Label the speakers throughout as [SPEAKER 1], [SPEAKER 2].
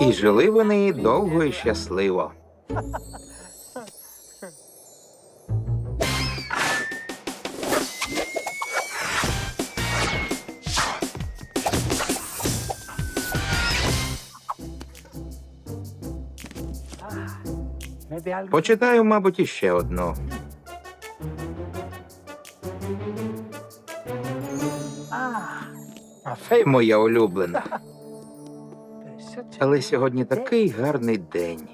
[SPEAKER 1] І жили вони довго і щасливо. Почитаю, мабуть, іще одну. Моя улюблена. Але сьогодні такий гарний день.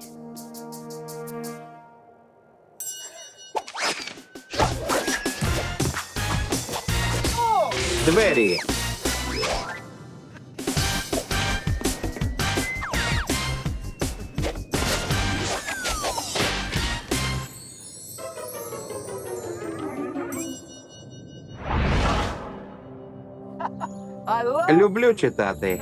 [SPEAKER 1] Двері. Люблю читати.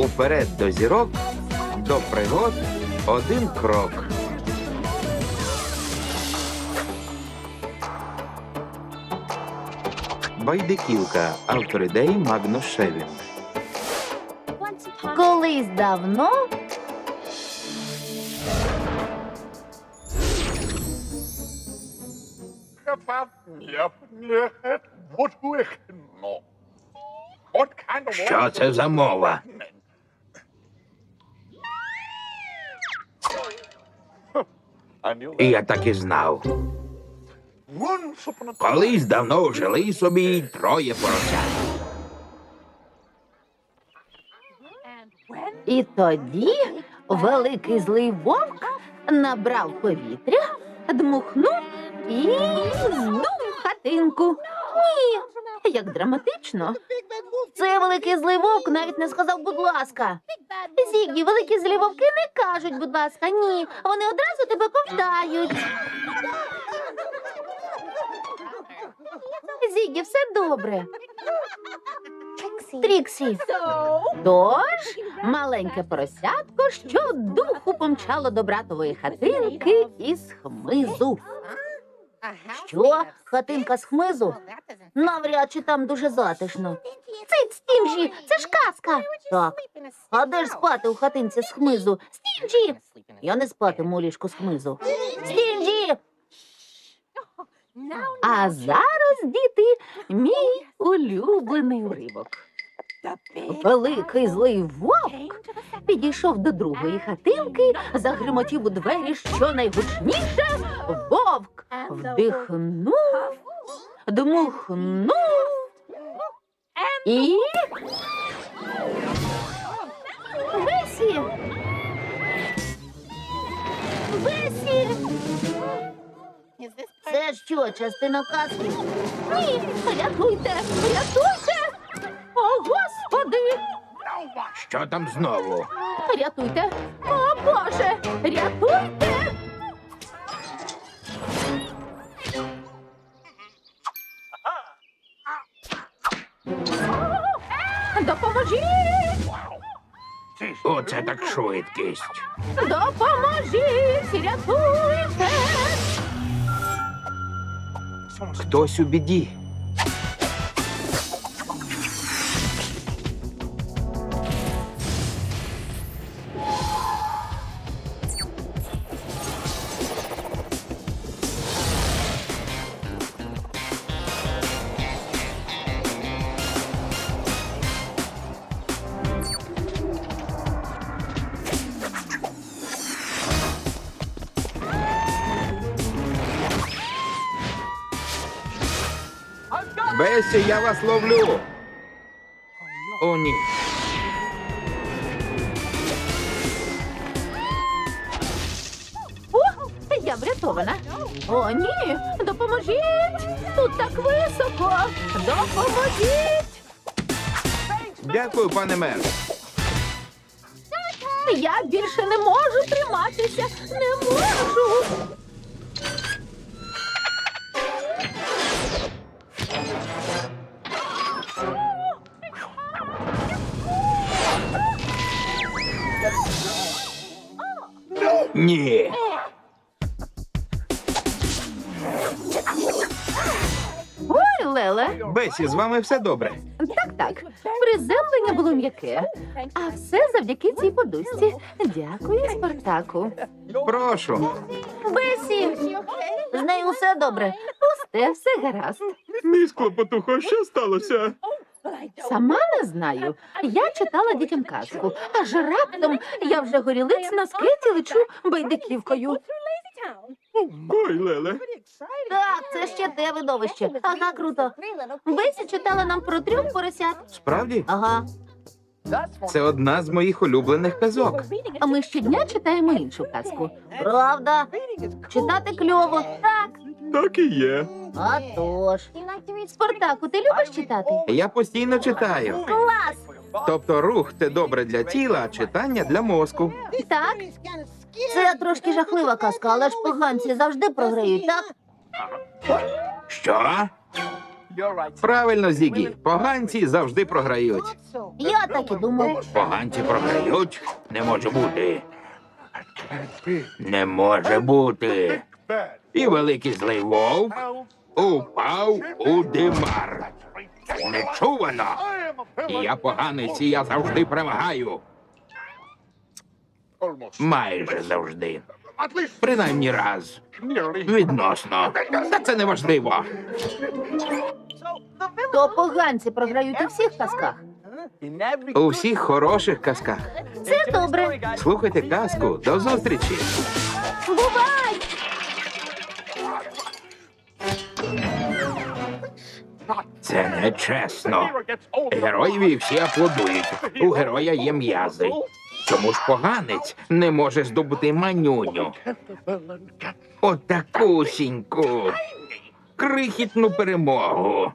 [SPEAKER 1] Уперед до зірок, до пригод один крок. Байдиківка. Автор ідеї Магнус Шевін.
[SPEAKER 2] Колись давно
[SPEAKER 1] Що це за мова? Я так і знав. Колись давно жили собі троє поросят.
[SPEAKER 2] і тоді великий злий вовк набрав повітря, дмухнув і здув хатинку. Ні, як драматично. Це великий злий вовк навіть не сказав, будь ласка. Зігі, великі злі вовки не кажуть, будь ласка, ні. Вони одразу тебе ковтають. Зігі, все добре. Тріксі. Тож маленьке поросятко щодуху помчало до братової хатинки із хмизу. Що? Хатинка з хмизу? Навряд чи там дуже затишно. Цить, Стінджі, це ж казка. Так. А де ж спати у хатинці з хмизу? Стінджі! Я не спатиму у ліжку з хмизу. Стінджі! А зараз, діти, мій улюблений уривок. Великий злий вовк підійшов до другої хатинки, загримотів у двері щонайгучніше. Вовк вдихнув, дмухнув і. Весі! Весі! Це що, частина казки? Ні, рятуйте, рятуйте! О, господи!
[SPEAKER 1] Що там знову?
[SPEAKER 2] Рятуйте! О, Боже! Рятуйте! Допоможіть!
[SPEAKER 1] Оце так швидкість.
[SPEAKER 2] Допоможіть! Рятуйте!
[SPEAKER 1] Хтось у біді. Вас ловлю. О, ні.
[SPEAKER 2] О, я врятована. О, ні! Допоможіть! Тут так високо! Допоможіть!
[SPEAKER 1] Дякую, пане мер.
[SPEAKER 2] Я більше не можу триматися. Не можу.
[SPEAKER 1] Ні.
[SPEAKER 2] Ой, Леле.
[SPEAKER 1] Бесі, з вами все добре.
[SPEAKER 2] Так, так. Приземлення було м'яке. А все завдяки цій подушці. Дякую, Спартаку.
[SPEAKER 1] Прошу.
[SPEAKER 2] Бесі, з нею все добре. Пусте, все гаразд.
[SPEAKER 1] Мій клопотухо, що сталося?
[SPEAKER 2] Сама не знаю. Я читала дітям казку, аж раптом я вже горілиць на скеті лечу байдиківкою.
[SPEAKER 1] Ой, Леле.
[SPEAKER 2] Так, це ще те видовище. Ага, круто. Бесі читала нам про трьох поросят.
[SPEAKER 1] Справді?
[SPEAKER 2] Ага.
[SPEAKER 1] Це одна з моїх улюблених казок.
[SPEAKER 2] А ми щодня читаємо іншу казку. Правда? Читати кльово. Так.
[SPEAKER 1] Так і є.
[SPEAKER 2] А тож. Спартаку, ти любиш читати?
[SPEAKER 1] Я постійно читаю.
[SPEAKER 2] Клас!
[SPEAKER 1] Тобто рух це добре для тіла, а читання для мозку.
[SPEAKER 2] Так. Це трошки жахлива казка, але ж поганці завжди програють, так?
[SPEAKER 1] Що? Правильно, Зігі. Поганці завжди програють.
[SPEAKER 2] Я так і думав.
[SPEAKER 1] Поганці програють? Не може бути. Не може бути. І великий злий вовк упав у димар. Нечувано. І я поганець, і я завжди перемагаю. Майже завжди. Принаймні раз. Відносно. Та це не важливо.
[SPEAKER 2] То поганці програють у всіх казках.
[SPEAKER 1] У всіх хороших казках.
[SPEAKER 2] Це добре.
[SPEAKER 1] Слухайте казку. До зустрічі.
[SPEAKER 2] Бувай!
[SPEAKER 1] Нечесно. Героєві всі аплодують. У героя є м'язи. Чому ж поганець не може здобути манюню? Отакусіньку. Крихітну перемогу.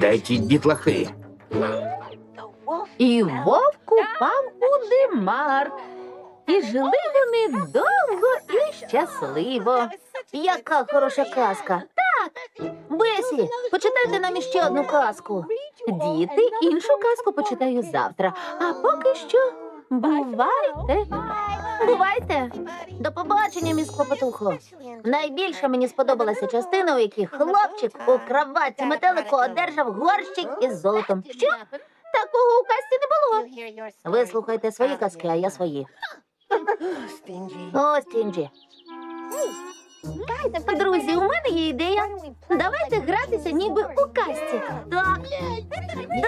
[SPEAKER 1] Де ті дітлахи?
[SPEAKER 2] І вовк упав у димар. І жили вони довго і щасливо. Яка хороша казка. Так. Бесі, почитайте нам іще одну казку. Діти, іншу казку почитаю завтра. А поки що бувайте. Бувайте. До побачення, міс Клопотухо. Найбільше мені сподобалася частина, у якій хлопчик у кроватці метелику одержав горщик із золотом. Що? Такого у казці не було. Ви слухайте свої казки, а я свої. О, Стінджі. Друзі, у мене є ідея. Давайте гратися ніби у казці. Так.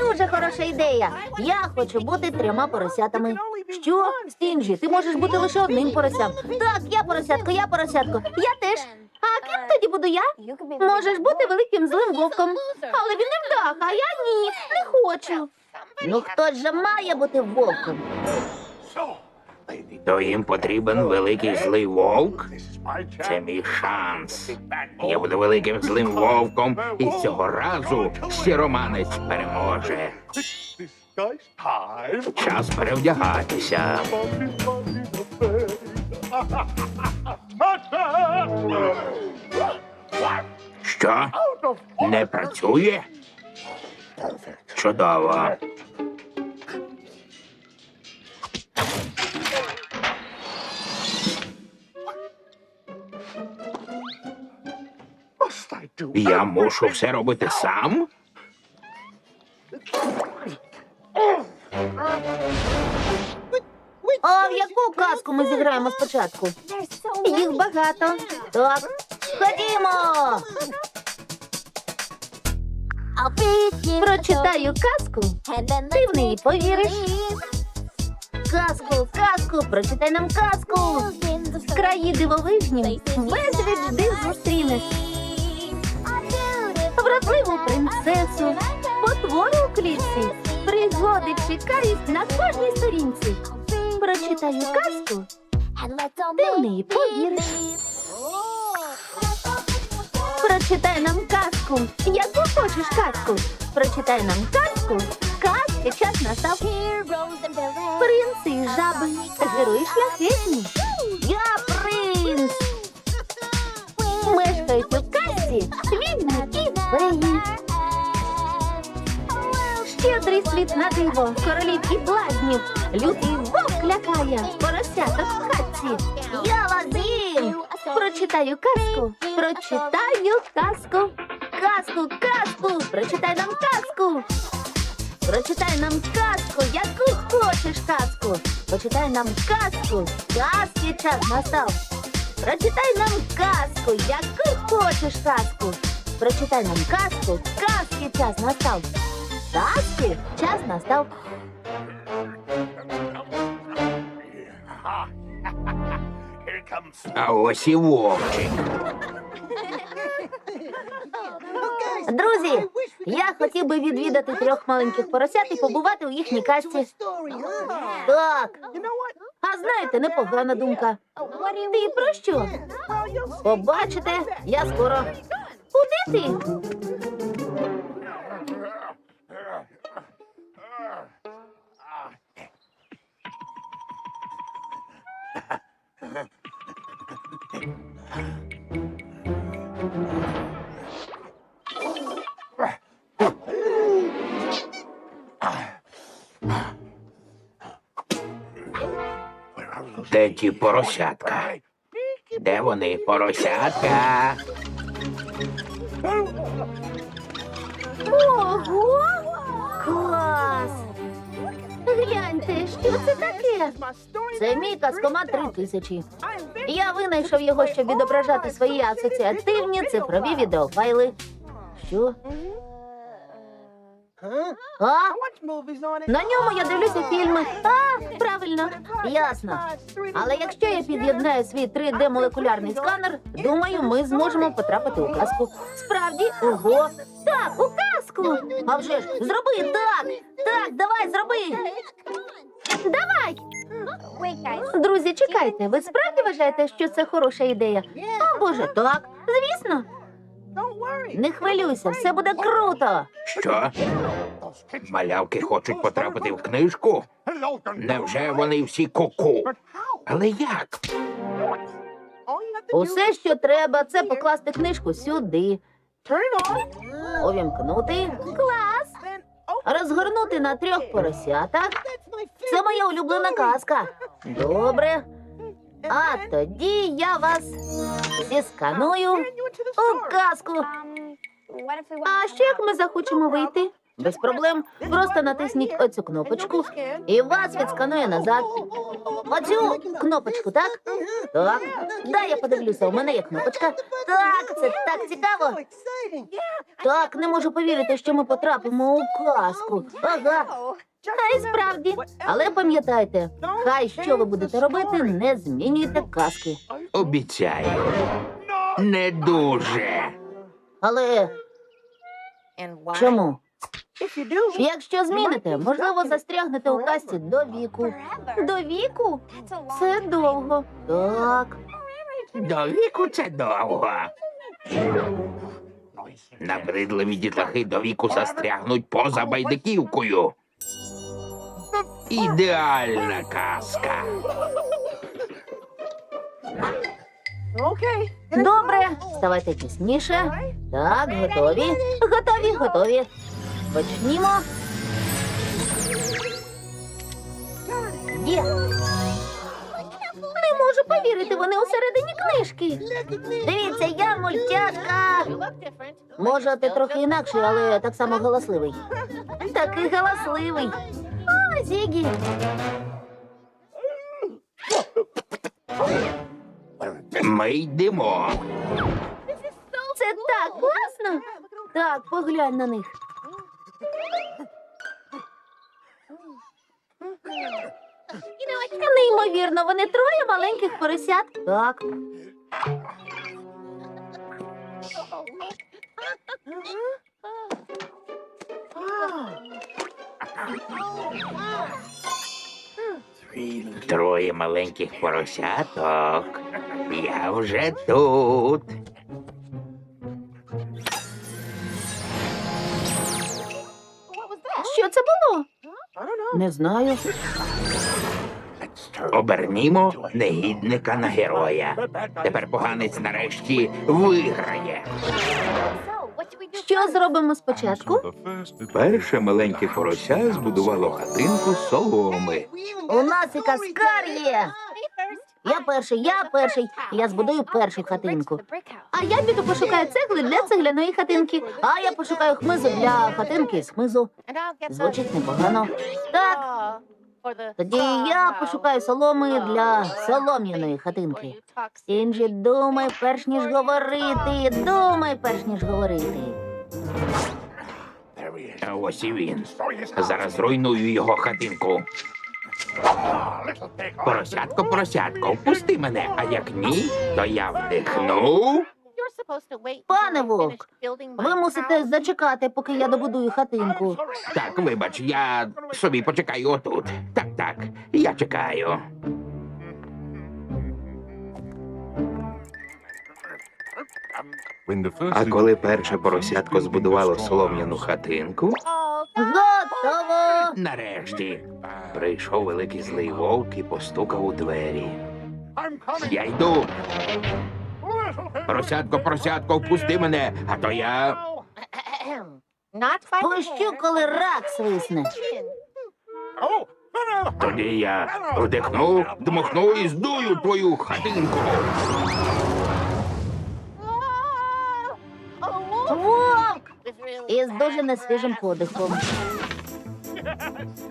[SPEAKER 2] Дуже хороша ідея. Я хочу бути трьома поросятами. Що? Стінджі, ти можеш бути лише одним поросям. Так, я поросятко, я поросятко. Я теж. А ким тоді буду я? Можеш бути великим злим вовком. Але він не вдах, а я ні, не хочу. Ну хто ж має бути вовком?
[SPEAKER 1] То їм потрібен великий злий вовк. Це мій шанс. Я буду великим злим вовком, і цього разу сіроманець переможе. Час перевдягатися. Що? Не працює? Чудово. Я мушу все робити сам?
[SPEAKER 2] А в яку казку ми зіграємо спочатку? Їх багато. Так, ходімо. Прочитаю казку, ти в неї повіриш. Казку, казку, прочитай нам казку. В краї дивовижні безліч див зустрінеш. Вродливу принцесу, потвору у клітці, пригоди чекають на кожній сторінці. Прочитаю казку, Ти в неї повіриш. Прочитай нам казку. Яку хочеш казку? Прочитай нам казку. Казки час настав. Принци і жаби. Герої шляхетні. Я принц. Мешкають у казці відьми і феї. Щедрий світ на диво, королів і блазнів. Лютий вовк лякає, поросяток в хатці. Я з'їм. Прочитаю казку, прочитаю казку. Казку, казку, прочитай нам казку. Прочитай нам казку, яку хочеш казку. Почитай нам казку, казки час настав. Прочитай нам казку, яку хочеш казку. Прочитай нам казку, казки час настав. Казки час настав.
[SPEAKER 1] А ось і вовчик.
[SPEAKER 2] Друзі, я хотів би відвідати трьох маленьких поросят і побувати у їхній казці. Так, а знаєте, непогана думка. Ти про що? Побачите, я скоро. Куди ти?
[SPEAKER 1] Де ті поросятка? Де вони, поросятка?
[SPEAKER 2] Ого! Клас! Гляньте, що це таке? Це мій казкомат три тисячі. Я винайшов його, щоб відображати свої асоціативні цифрові відеофайли. Що? А? На ньому я дивлюся фільми. А, правильно, ясно. Але якщо я під'єднаю свій 3D-молекулярний сканер, думаю, ми зможемо потрапити у казку. Справді, ого, так, у казку. А вже ж, зроби так. Так, давай, зроби. Давай. Друзі, чекайте, ви справді вважаєте, що це хороша ідея? О, Боже, так, звісно. Не хвилюйся, все буде круто.
[SPEAKER 1] Що? Малявки хочуть потрапити в книжку? Невже вони всі куку? Але як?
[SPEAKER 2] Усе, що треба, це покласти книжку сюди, увімкнути, клас, розгорнути на трьох поросятах. Це моя улюблена казка. Добре. А тоді я вас зісканую у казку. А ще як ми захочемо вийти? Без проблем. Просто натисніть оцю кнопочку і вас відсканує назад. Оцю кнопочку, так? Так. Дай я подивлюся, у мене є кнопочка. Так, це так цікаво. Так, не можу повірити, що ми потрапимо у казку. Ага. А й справді. Але пам'ятайте, хай що ви будете робити, не змінюйте казки.
[SPEAKER 1] Обіцяю. Не дуже.
[SPEAKER 2] Але чому? Якщо зміните, можливо, застрягнете у касті до віку. До віку? Це довго. Так.
[SPEAKER 1] До віку це довго. Набридливі дітлахи до віку застрягнуть поза байдиківкою. Ідеальна казка.
[SPEAKER 2] Добре, ставайте тісніше. Так, готові. Готові, готові. Почнімо. Є. Не можу повірити, вони усередині книжки. Дивіться, я мультяшка. Може, ти трохи інакший, але так само галасливий. Такий галасливий. Зігі.
[SPEAKER 1] Ми йдемо.
[SPEAKER 2] Це так класно. Так, поглянь на них. Неймовірно, вони троє маленьких поросят. Так.
[SPEAKER 1] Троє маленьких поросяток. Я вже тут.
[SPEAKER 2] Що це було? Не знаю.
[SPEAKER 1] Обернімо негідника на героя. Тепер поганець нарешті виграє.
[SPEAKER 2] Що зробимо спочатку?
[SPEAKER 1] Перше маленьке порося збудувало хатинку з соломи.
[SPEAKER 2] У нас і каскар є. Я перший, я перший. Я збудую першу хатинку. А я піду пошукаю цегли для цегляної хатинки. А я пошукаю хмизу для хатинки з хмизу. Звучить непогано. Так, тоді я пошукаю соломи для солом'яної хатинки. Стінджі, думай, перш ніж говорити. Думай, перш ніж говорити.
[SPEAKER 1] А ось і він. Зараз руйную його хатинку. Поросятко, поросятко, впусти мене, а як ні, то я вдихну.
[SPEAKER 2] Пане вовк, Ви мусите зачекати, поки я добудую хатинку.
[SPEAKER 1] Так, вибач, я собі почекаю отут. Так, так, я чекаю. А коли перше поросятко збудувало солом'яну хатинку,
[SPEAKER 2] Готово!
[SPEAKER 1] нарешті прийшов великий злий вовк і постукав у двері. Я йду. Поросятко, поросятко, впусти мене, а то я.
[SPEAKER 2] Пущу, коли рак свисне.
[SPEAKER 1] Тоді я вдихну, дмухну і здую твою хатинку.
[SPEAKER 2] Вовк! Із дуже несвіжим подихом.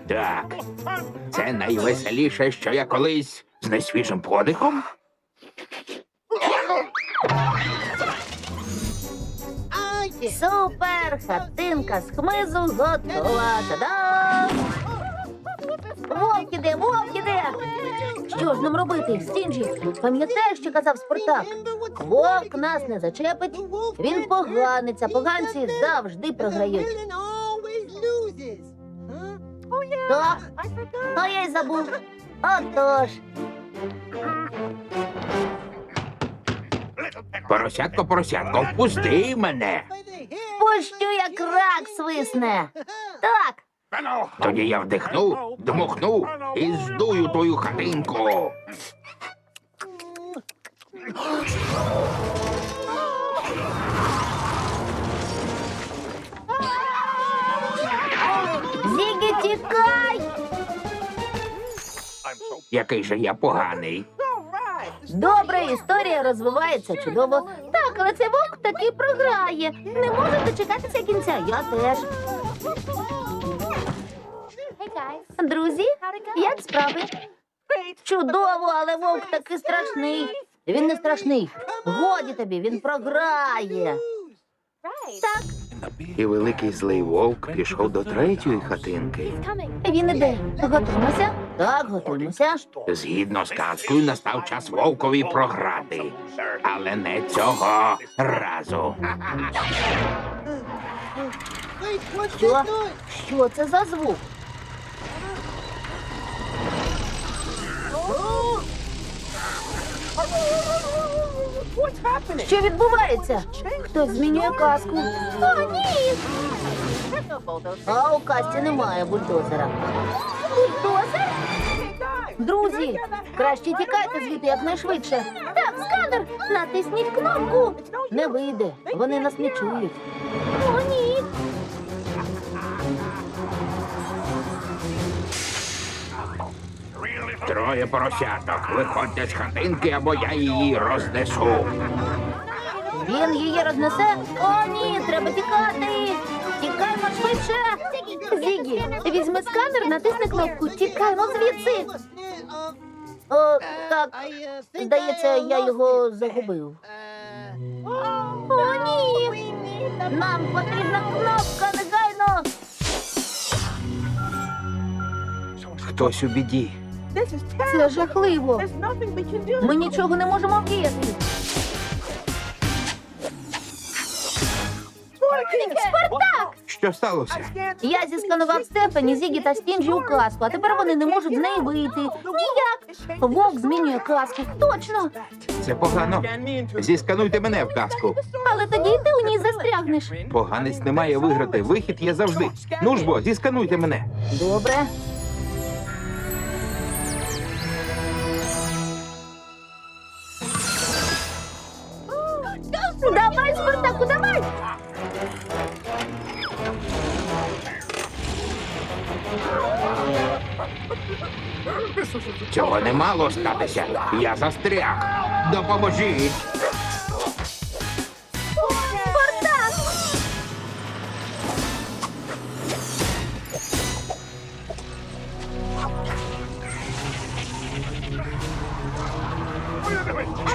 [SPEAKER 1] Так, це найвеселіше, що я колись з несвіжим подихом.
[SPEAKER 2] Супер! Хатинка з хмизу готова. Та-дам! Вовк іде, вовк іде! Що ж нам робити, Стінджі? Пам'ятаєш, що казав Спартак? Вовк нас не зачепить. Він поганиться, поганці завжди програють. Так, а я й забув. Отож.
[SPEAKER 1] Поросятко, поросятко, впусти мене.
[SPEAKER 2] Пущу, як рак свисне. Так,
[SPEAKER 1] Тоді я вдихну, дмухну і здую твою хатинку.
[SPEAKER 2] Зігі, тікай!
[SPEAKER 1] Який же я поганий.
[SPEAKER 2] Добре, історія розвивається чудово. Так, але цей вовк таки програє. Не може дочекатися кінця. Я теж. Друзі, як справи? Чудово, але вовк таки страшний. Він не страшний. Годі тобі, він програє. Так,
[SPEAKER 1] І великий злий вовк пішов до третьої хатинки.
[SPEAKER 2] він іде. Готуємося? Так, готуємося.
[SPEAKER 1] Згідно з казкою, настав час вовкові програти. Але не цього разу.
[SPEAKER 2] Що? Що це за звук? Що відбувається? Хтось змінює казку. О, ні! А у касті немає бульдозера. Бульдозер? Друзі, краще тікайте звідти якнайшвидше. Так, сканер, натисніть кнопку. Не вийде, вони нас не чують.
[SPEAKER 1] Троє поросяток. Виходьте з хатинки, або я її рознесу.
[SPEAKER 2] Він її рознесе? О, ні, треба тікати. Тікаймо швидше. Зігі, візьми сканер, натисни кнопку. Тікаймо звідси. О, так, здається, я його загубив. О, ні. Нам потрібна кнопка негайно.
[SPEAKER 1] Хтось у біді.
[SPEAKER 2] Це жахливо. Ми нічого не можемо вдіяти. Спартак!
[SPEAKER 1] Що сталося?
[SPEAKER 2] Я зісканував Стефані, Зігі та Стінджі у казку, а тепер вони не можуть з неї вийти. Ніяк. Вовк змінює казку. Точно.
[SPEAKER 1] Це погано. Зіскануйте мене в казку.
[SPEAKER 2] Але тоді ти у ній застрягнеш.
[SPEAKER 1] Поганець не має виграти. Вихід є завжди. Ну ж бо, зіскануйте мене.
[SPEAKER 2] Добре.
[SPEAKER 1] Мало статися. Я застряг. Допоможіть.
[SPEAKER 2] Спартак!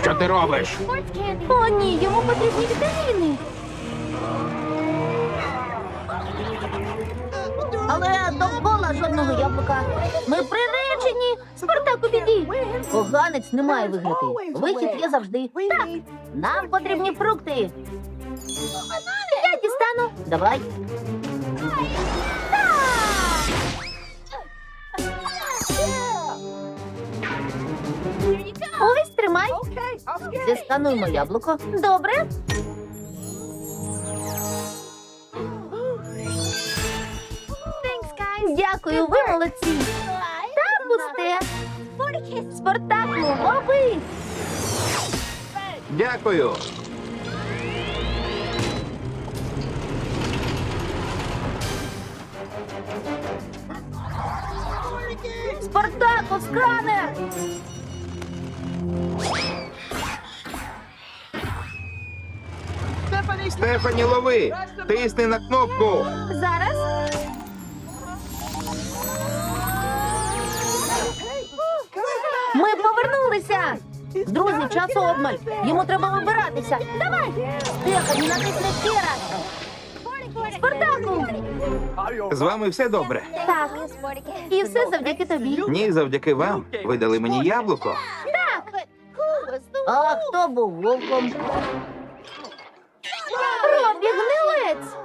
[SPEAKER 1] Що ти робиш?
[SPEAKER 2] О, ні, йому потрібні вітаміни. Але довкола жодного яблука. Ми приречені. Біді. Поганець не має виграти. Вихід є завжди. Так, нам потрібні фрукти. Я дістану. Давай. Ось тримай. Зіскануємо яблуко. Добре. Дякую, ви молодці. Спартаку, лови.
[SPEAKER 1] Дякую.
[SPEAKER 2] Спартаку, сканер.
[SPEAKER 1] Стефані, лови! Тисни на кнопку.
[SPEAKER 2] Зараз. Повернулися. Друзі, часу обмаль. Йому треба вибиратися. Давай. Стефані, натисни ще раз. Спартаку.
[SPEAKER 1] З вами все добре.
[SPEAKER 2] Так. І все завдяки тобі.
[SPEAKER 1] Ні, завдяки вам. Ви дали мені яблуко.
[SPEAKER 2] А хто був вовком? Робі гнилець.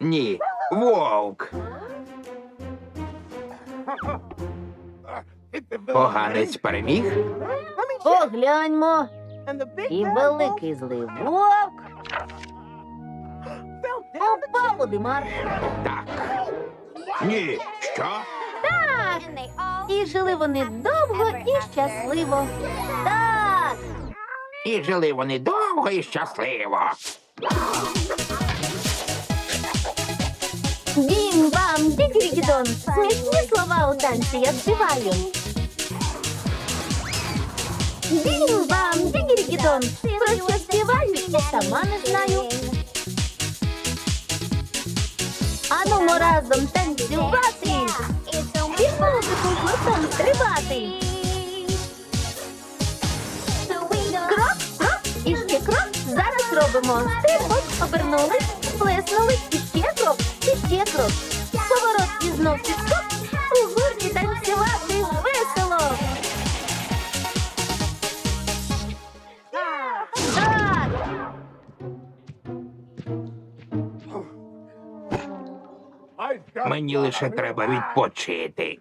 [SPEAKER 1] Ні. Вовк. Поганець переміг.
[SPEAKER 2] Погляньмо. І великий злий вовк упав у димар.
[SPEAKER 1] Так. Ні. Що?
[SPEAKER 2] Так. І жили вони довго і щасливо. Так.
[SPEAKER 1] І жили вони довго і щасливо.
[SPEAKER 2] Бім бам, дігрігідон. Смішні слова у танці я співаю. Бім бам, дігрігідон. Про що співаю і сама не знаю. Анумо разом танцювати. Під музику гуртом стрибати. Крок, крок, і ще крок. Зараз робимо. Стрибок, обернулись, плеснули, і ще крок, і ще крок. Поворот і знов підскок.
[SPEAKER 1] Мені лише треба відпочити.